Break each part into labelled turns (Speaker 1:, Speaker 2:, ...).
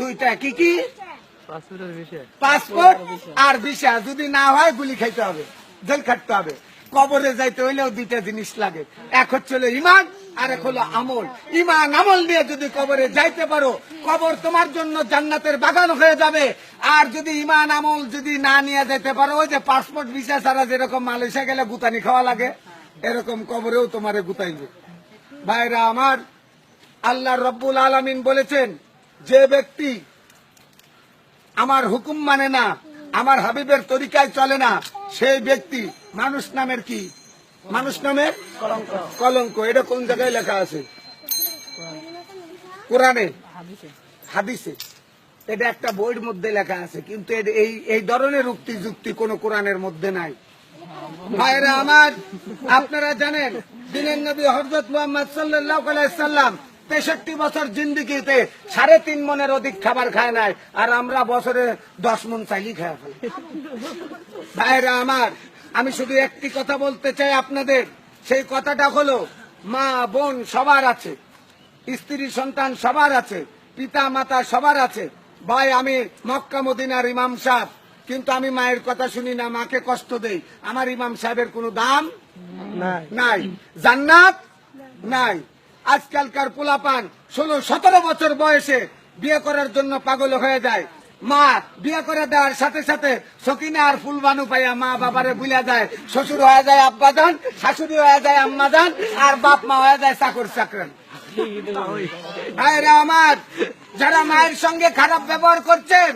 Speaker 1: দুইটা। কি কি? পাসপোর্ট আর ভিসা যদি না হয় গুলি খাইতে হবে জেল খাটতে হবে। কবরে যাইতে হইলেও দুইটা জিনিস লাগে। এক হচ্ছে ইমান আর এক হলো আমল। ইমান আমল নিয়ে যদি কবরে যাইতে পারো কবর তোমার জন্য জান্নাতের বাগান হয়ে যাবে। আর যদি ইমান আমল যদি না নিয়ে যেতে পারো ওই যে পাসপোর্ট ভিসা ছাড়া যেরকম মালয়েশিয়া গেলে গুতানি খাওয়া লাগে এরকম কবরেও তোমারে গুতাইবে। ভাইরা আমার আল্লাহ রব্বুল আলামিন বলেছেন যে ব্যক্তি আমার হুকুম মানে না, আমার হাবিবের তরিকায় চলে না, সেই ব্যক্তি মানুষ নামের কি? মানুষ নামের কলঙ্ক। এটা কোন জায়গায় লেখা আছে? কোরআনে? হাদিসে। এটা একটা বইয়ের মধ্যে লেখা আছে, কিন্তু এই এই ধরনের উক্তি যুক্তি কোন কোরআনের মধ্যে নাই। ভাইরা আমার, আপনারা জানেন, দিনের নবী হজরত মোহাম্মদ সাল্লাহ সাল্লাম তেষট্টি বছর জিন্দিগিতে সাড়ে তিন মনের অধিক খাবার খায় নাই আর আমরা বছরে দশ মন চাইলি খায় ফেলি। ভাইরা আমার আমি শুধু একটি কথা বলতে চাই আপনাদের। সেই কথাটা হলো মা বোন সবার আছে স্ত্রী সন্তান সবার আছে পিতা মাতা সবার আছে। ভাই আমি মক্কা মদিনার ইমাম সাহেব কিন্তু আমি মায়ের কথা শুনি না মাকে কষ্ট দেই। আমার ইমাম সাহেবের কোনো দাম নাই। জান্নাত? নাই। আজকালকার পোলাপান ষোলো, সতেরো বছর বয়সে বিয়ে করার জন্য পাগল হয়ে যায়। মা, বিয়ে করে দেওয়ার সাথে সাথে সকিনা আর ফুলবানু পাইয়া মা বাবারে বুঝা যায়। শ্বশুর হয়ে যায় আব্বাজান শাশুড়ি হয়ে যায় আম্মাজান আর বাপ মা হয়ে যায় চাকর চাকরান। ভাইরা আমার, যারা মায়ের সঙ্গে খারাপ ব্যবহার করছেন,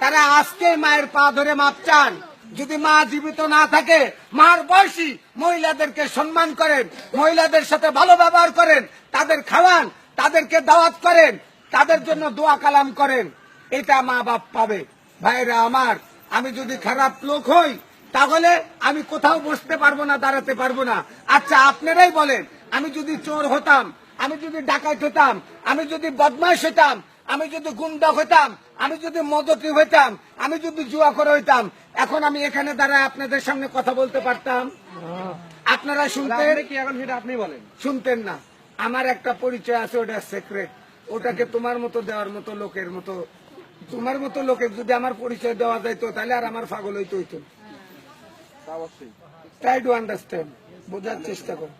Speaker 1: তারা আজকে মায়ের পা ধরে মাপ চান। যদি মা জীবিত না থাকে, মার বয়সী মহিলাদেরকে সম্মান করেন, মহিলাদের সাথে ভালো ব্যবহার করেন, তাদের খাওয়ান, তাদেরকে দাওয়াত করেন, তাদের জন্য দোয়া কালাম করেন, এটা মা বাপ পাবে। ভাইরা আমার, আমি যদি খারাপ লোক হই, তাহলে আমি কোথাও বসতে পারব না, দাঁড়াতে পারব না। আচ্ছা আপনারাই বলেন, আমি যদি চোর হতাম, আমি যদি ডাকাত হতাম, আমি যদি বদমাইশ হতাম, আমি যদি গুন্ডা হইতাম আমি যদি মদতি হইতাম আমি যদি জুয়া করে হইতাম এখন আমি এখানে দাঁড়ায় আপনাদের সামনে কথা বলতে পারতাম। আপনারা শুনতেন?
Speaker 2: কি এখন সেটা আপনি বলেন।
Speaker 1: শুনতেন না। আমার একটা পরিচয় আছে ওটা সিক্রেট ওটাকে তোমার মতো দেওয়ার মতো লোকের মতো। তোমার মতো লোকের যদি আমার পরিচয় দেওয়া যাইতো তাহলে আর আমার পাগল হইতে হইতো ট্রাই টু আন্ডারস্ট্যান্ড বোঝার চেষ্টা করো।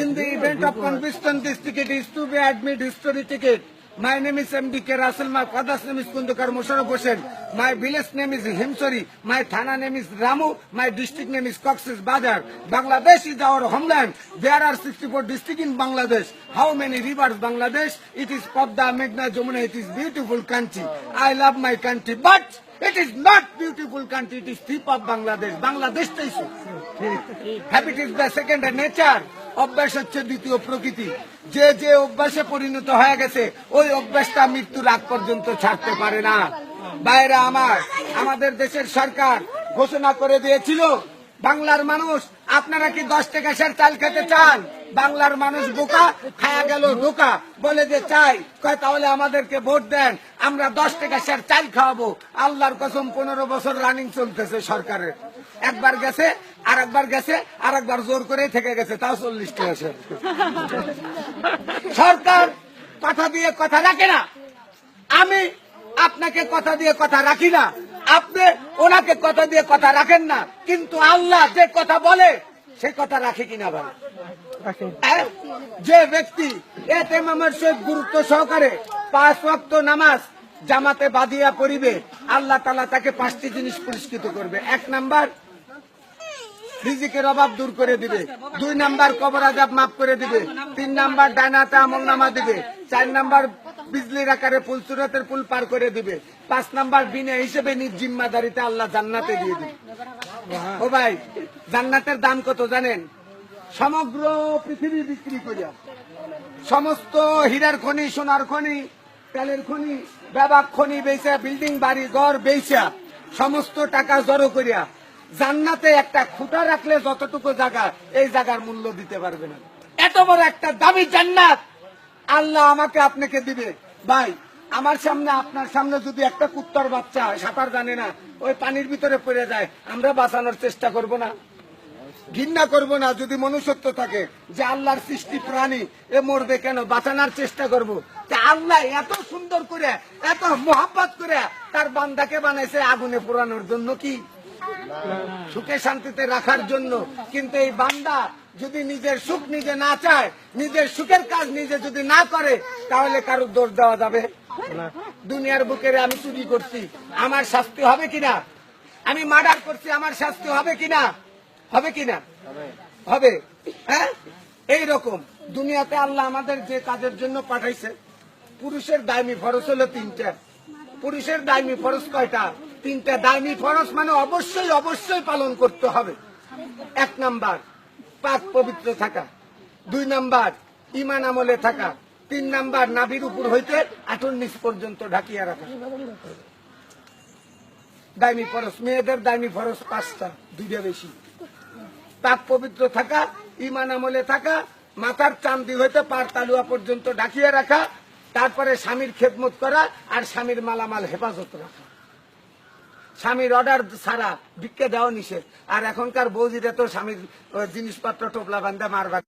Speaker 1: In the event of conviction, this ticket is to be admit history ticket. My name is MDK Russell. My father's name is Kundukar Musharraf Hossain. My village name is Himsori. My thana name is Ramu. My district name is Cox's Bazar. Bangladesh is our homeland. There are 64 districts in Bangladesh. How many rivers Bangladesh? It is Pabda, Meghna, Jamuna. It is beautiful country. I love my country, but it is not beautiful country. It is tip of Bangladesh. Bangladesh is habit is the second nature অভ্যাস হচ্ছে দ্বিতীয় প্রকৃতি। যে যে অভ্যাসে পরিণত হয়ে গেছে, ওই অভ্যাসটা মৃত্যুর আগ পর্যন্ত ছাড়তে পারে না। বাইরে আমার, আমাদের দেশের সরকার ঘোষণা করে দিয়েছিল, বাংলার মানুষ, আপনারা কি দশ টাকা সের চাল খেতে চান? বাংলার মানুষ বোকা, খায়া গেল ধোকা বলে যে, চাই তাহলে আমাদেরকে ভোট দেন। আমরা দশ টাকা সের চাল খাওয়াবো। আল্লাহর কসম, পনেরো বছর রানিং চলতেছে সরকারের। একবার গেছে আর একবার গেছে আর একবার জোর করে থেকে গেছে, তাও চল্লিশ টাকা সের। সরকার কথা দিয়ে কথা রাখে না। আমি আপনাকে কথা দিয়ে কথা রাখি না। আপনি ওনাকে কথা দিয়ে কথা রাখেন না। কিন্তু আল্লাহ যে কথা বলে, সে কথা রাখে কিনা ভাই? হ্যাঁ? যে ব্যক্তি এতে মামার সহিত গুরুত্ব সহকারে পাঁচ ওয়াক্ত নামাজ জামাতে বাঁধিয়া পড়িবে, আল্লাহ তালা তাকে পাঁচটি জিনিস পুরস্কৃত করবে। এক নাম্বার, রিজিকের অভাব দূর করে দিবে। দুই নাম্বার, কবর আজাব মাফ করে দিবে। তিন নাম্বার ডাইনাতে আমল নামা দিবে। চার নাম্বার, বিজলির আকারে পুল সুরতের পুল পার করে দিবে। পাঁচ নাম্বার বিনা হিসেবে নিজ জিম্মাদারিতে আল্লাহ জান্নাতে দিয়ে দিবে। ও ভাই, জান্নাতের দাম কত জানেন? সমগ্র পৃথিবী বিক্রি করিয়া, সমস্ত হীরার খনি, সোনার খনি তেলের খনি ব্যাবাক খনি বেচা বিল্ডিং, বাড়ি, ঘর বেচা সমস্ত টাকা জড়ো করিয়া জান্নাতে একটা খুঁটা রাখলে যতটুকু জায়গা, এই জায়গার মূল্য দিতে পারবে না। এত বড় একটা দামি জান্নাত! আল্লাহ আমাকে আপনাকে দিবে। ভাই, আমার সামনে, আপনার সামনে যদি একটা কুত্তর বাচ্চা, সাঁতার জানে না, ওই পানির ভিতরে পড়ে যায়, আমরা বাঁচানোর চেষ্টা করব না। ঘৃণা করব না, যদি মনুষ্যত্ব থাকে, যে আল্লাহর সৃষ্টি প্রাণী, এ মরবে কেন? বাঁচানোর চেষ্টা করব। আল্লাহ এত সুন্দর করে এত মোহাব্বত করে তার বান্দাকে বানাইছে আগুনে পোড়ানোর জন্য কি? সুখে শান্তিতে রাখার জন্য। কিন্তু এই বান্দা যদি নিজের সুখ নিজে না চায় নিজের সুখের কাজ নিজে যদি না করে তাহলে কারও দোষ দেওয়া যাবে? দুনিয়ার বুকের আমি চুরি করছি। আমার শাস্তি হবে কিনা? আমি মার্ডার করছি আমার শাস্তি হবে কিনা? হবে কিনা? হবে। হ্যাঁ? এইরকম। দুনিয়াতে আল্লাহ আমাদের যে কাজের জন্য পাঠাইছে পুরুষের দায়মি ফরজ হলো তিনটা। পুরুষের দায়মি ফরজ কয়টা? তিনটা। দায়মি ফরজ মানে অবশ্যই অবশ্যই পালন করতে হবে। এক নাম্বার, পাক পবিত্র থাকা। দুই নাম্বার ইমান আমলে থাকা। তিন নাম্বার, নাভির উপর হইতে আঠুর নিচ পর্যন্ত ঢাকিয়া রাখা। দায়মি ফরজ, মেয়েদের দায়মি ফরজ পাঁচটা, দুইটা বেশি। পাক পবিত্র থাকা ইমান আমলে থাকা, মাথার চান্দি হইতে পার তালুয়া পর্যন্ত ঢাকিয়ে রাখা তারপরে স্বামীর খেদমত করা আর স্বামীর মালামাল হেফাজত রাখা। স্বামীর অর্ডার ছাড়া বিক্রে দেওয়া নিষেধ। আর এখনকার বৌজিরা তো স্বামীর জিনিসপত্র টোপলা বান্ধা মারবা।